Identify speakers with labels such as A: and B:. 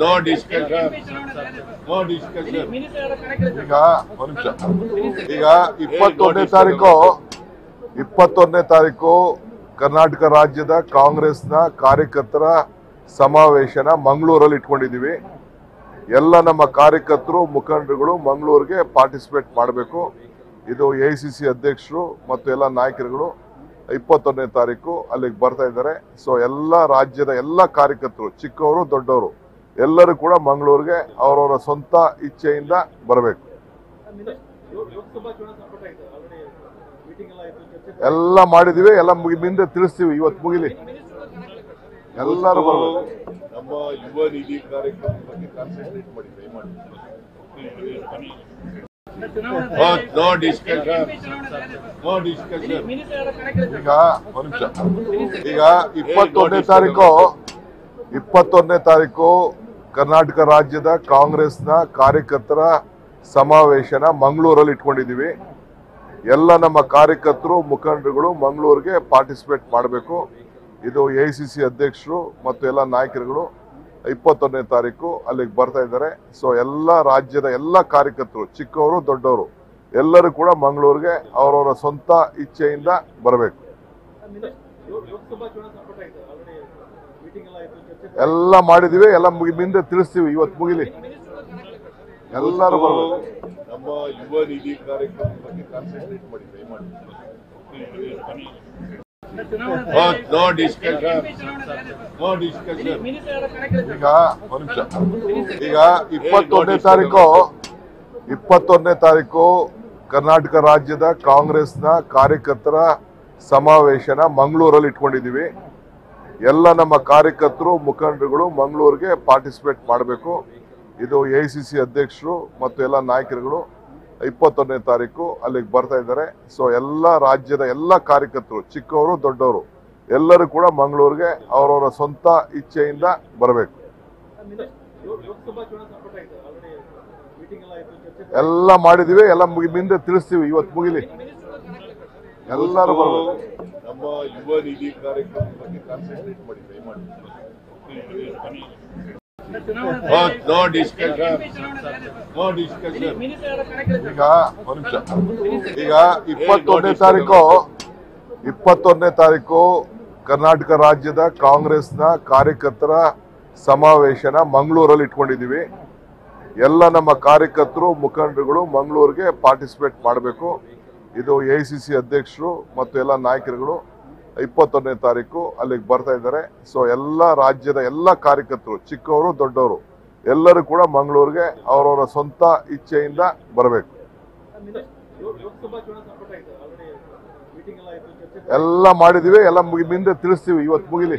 A: No discussion no discussion.
B: ಈಗ ಈಗ ಇಪ್ಪತ್ತೊಂದನೇ ತಾರೀಕು ಇಪ್ಪತ್ತೊಂದನೇ ತಾರೀಕು ಕರ್ನಾಟಕ ರಾಜ್ಯದ ಕಾಂಗ್ರೆಸ್ನ ಕಾರ್ಯಕರ್ತರ ಸಮಾವೇಶನ ಮಂಗಳೂರಲ್ಲಿ ಇಟ್ಕೊಂಡಿದ್ದೀವಿ. ಎಲ್ಲ ನಮ್ಮ ಕಾರ್ಯಕರ್ತರು, ಮುಖಂಡರುಗಳು ಮಂಗಳೂರಿಗೆ ಪಾರ್ಟಿಸಿಪೇಟ್ ಮಾಡಬೇಕು. ಇದು ಎ ಅಧ್ಯಕ್ಷರು ಮತ್ತು ಎಲ್ಲ ನಾಯಕರುಗಳು. ಇಪ್ಪತ್ತೊಂದನೇ ತಾರೀಕು ಅಲ್ಲಿಗೆ ಬರ್ತಾ ಇದ್ದಾರೆ ಸೊ ಎಲ್ಲ ರಾಜ್ಯದ ಎಲ್ಲ ಕಾರ್ಯಕರ್ತರು ಚಿಕ್ಕವರು ದೊಡ್ಡವರು ಎಲ್ಲರೂ ಕೂಡ ಮಂಗಳೂರಿಗೆ ಅವರವರ ಸ್ವಂತ ಇಚ್ಛೆಯಿಂದ ಬರಬೇಕು ಎಲ್ಲ ಮಾಡಿದೀವಿ ಎಲ್ಲ ಮುಗಿ ಮುಂದೆ ತಿಳಿಸ್ತೀವಿ ಇವತ್ತು ಮುಗಿಲಿ ಎಲ್ಲರೂ ಬರಬೇಕು
A: ನಮ್ಮ ಯುವ ನಿಧಿ ಕಾರ್ಯಕ್ರಮದ ಬಗ್ಗೆ ಕಾನ್ಸಂಟ್ರೇಟ್ ಮಾಡಿ ದಯಮಾಡಿ No, no discussion. No discussion.
B: ಈಗ ಒಂದು ನಿಮಿಷ. ಈಗ ಇಪ್ಪತ್ತೊಂದನೇ ತಾರೀಕು ಇಪ್ಪತ್ತೊಂದನೇ ತಾರೀಕು ಕರ್ನಾಟಕ ರಾಜ್ಯದ ಕಾಂಗ್ರೆಸ್ನ ಕಾರ್ಯಕರ್ತರ ಸಮಾವೇಶನ ಮಂಗಳೂರಲ್ಲಿ ಇಟ್ಕೊಂಡಿದ್ದೀವಿ. ಎಲ್ಲ ನಮ್ಮ ಕಾರ್ಯಕರ್ತರು ಮುಖಂಡರುಗಳು ಮಂಗಳೂರಿಗೆ ಪಾರ್ಟಿಸಿಪೇಟ್ ಮಾಡಬೇಕು. ಇದು ಎ ಸಿ ಸಿ ಅಧ್ಯಕ್ಷರು ಮತ್ತು ಎಲ್ಲ ನಾಯಕರುಗಳು ಇಪ್ಪತ್ತೊಂದನೇ ತಾರೀಕು ಅಲ್ಲಿಗೆ ಬರ್ತಾ ಇದ್ದಾರೆ. ಸೊ ಎಲ್ಲ ರಾಜ್ಯದ ಎಲ್ಲ ಕಾರ್ಯಕರ್ತರು ಚಿಕ್ಕವರು ದೊಡ್ಡವರು ಎಲ್ಲರೂ ಕೂಡ ಮಂಗಳೂರಿಗೆ ಅವರವರ ಸ್ವಂತ ಇಚ್ಛೆಯಿಂದ ಬರಬೇಕು ಎಲ್ಲ ಮಾಡಿದೀವಿ ಎಲ್ಲ ಮುಗಿ ಮುಂದೆ ತಿಳಿಸ್ತೀವಿ ಇವತ್ತು ಮುಗಿಲಿ ಎಲ್ಲರೂ ಬರಬೇಕು
A: ನಮ್ಮ ಯುವ ನಿಧಿ ಕಾರ್ಯಕ್ರಮದ ಬಗ್ಗೆ ಕಾನ್ಸಂಟ್ರೇಟ್ ಮಾಡಿ ದಯಮಾಡಿ No, no discussion. No discussion.
B: ಈಗ ಒಂದು ನಿಮಿಷ ಈಗ ಇಪ್ಪತ್ತೊಂದನೇ ತಾರೀಕು ಇಪ್ಪತ್ತೊಂದನೇ ತಾರೀಕು ಕರ್ನಾಟಕ ರಾಜ್ಯದ ಕಾಂಗ್ರೆಸ್ನ ಕಾರ್ಯಕರ್ತರ ಸಮಾವೇಶನ ಮಂಗಳೂರಲ್ಲಿ ಇಟ್ಕೊಂಡಿದ್ದೀವಿ. ಎಲ್ಲ ನಮ್ಮ ಕಾರ್ಯಕರ್ತರು, ಮುಖಂಡರುಗಳು ಮಂಗಳೂರಿಗೆ ಪಾರ್ಟಿಸಿಪೇಟ್ ಮಾಡಬೇಕು. ಇದು ಎ ಸಿ ಸಿ ಅಧ್ಯಕ್ಷರು ಮತ್ತು ಎಲ್ಲ ನಾಯಕರುಗಳು ಇಪ್ಪತ್ತೊಂದನೇ ತಾರೀಕು ಅಲ್ಲಿಗೆ ಬರ್ತಾ ಇದ್ದಾರೆ. ಸೊ ಎಲ್ಲ ರಾಜ್ಯದ ಎಲ್ಲ ಕಾರ್ಯಕರ್ತರು, ಚಿಕ್ಕವರು, ದೊಡ್ಡವರು, ಎಲ್ಲರೂ ಕೂಡ ಮಂಗಳೂರಿಗೆ ಅವರವರ ಸ್ವಂತ ಇಚ್ಛೆಯಿಂದ ಬರಬೇಕು. ಎಲ್ಲ ಮಾಡಿದೀವಿ ಎಲ್ಲ ಮುಗಿ ಮುಂದೆ ತಿಳಿಸ್ತೀವಿ ಇವತ್ತು ಮುಗಿಲಿ. ಎಲ್ಲರೂ ಬರಬೇಕು.
A: ನಮ್ಮ ಯುವ ನಿಧಿ ಕಾರ್ಯಕ್ರಮದ ಬಗ್ಗೆ ಕಾನ್ಸಂಟ್ರೇಟ್ ಮಾಡಿ.
B: ಈಗ ಒಂದು ನಿಮಿಷ. ಈಗ ಇಪ್ಪತ್ತೊಂದನೇ ತಾರೀಕು ಇಪ್ಪತ್ತೊಂದನೇ ತಾರೀಕು ಕರ್ನಾಟಕ ರಾಜ್ಯದ ಕಾಂಗ್ರೆಸ್ನ ಕಾರ್ಯಕರ್ತರ ಸಮಾವೇಶನ ಮಂಗಳೂರಲ್ಲಿ ಇಟ್ಕೊಂಡಿದ್ದೀವಿ. ಎಲ್ಲ ನಮ್ಮ ಕಾರ್ಯಕರ್ತರು, ಮುಖಂಡರುಗಳು ಮಂಗಳೂರಿಗೆ ಪಾರ್ಟಿಸಿಪೇಟ್ ಮಾಡಬೇಕು. ಇದು ಎ ಸಿ ಅಧ್ಯಕ್ಷರು ಮತ್ತು ಎಲ್ಲ ನಾಯಕರುಗಳು ಇಪ್ಪತ್ತೊಂದನೇ ತಾರೀಕು ಅಲ್ಲಿಗೆ ಬರ್ತಾ ಇದ್ದಾರೆ. ಸೊ ಎಲ್ಲ ರಾಜ್ಯದ ಎಲ್ಲ ಕಾರ್ಯಕರ್ತರು, ಚಿಕ್ಕವರು, ದೊಡ್ಡವರು, ಎಲ್ಲರೂ ಕೂಡ ಮಂಗಳೂರಿಗೆ ಅವರವರ ಸ್ವಂತ ಇಚ್ಛೆಯಿಂದ ಬರಬೇಕು. ಎಲ್ಲ ಮಾಡಿದೀವಿ ಎಲ್ಲ ಮುಗಿ ಮುಂದೆ ತಿಳಿಸ್ತೀವಿ, ಇವತ್ತು ಮುಗಿಲಿ.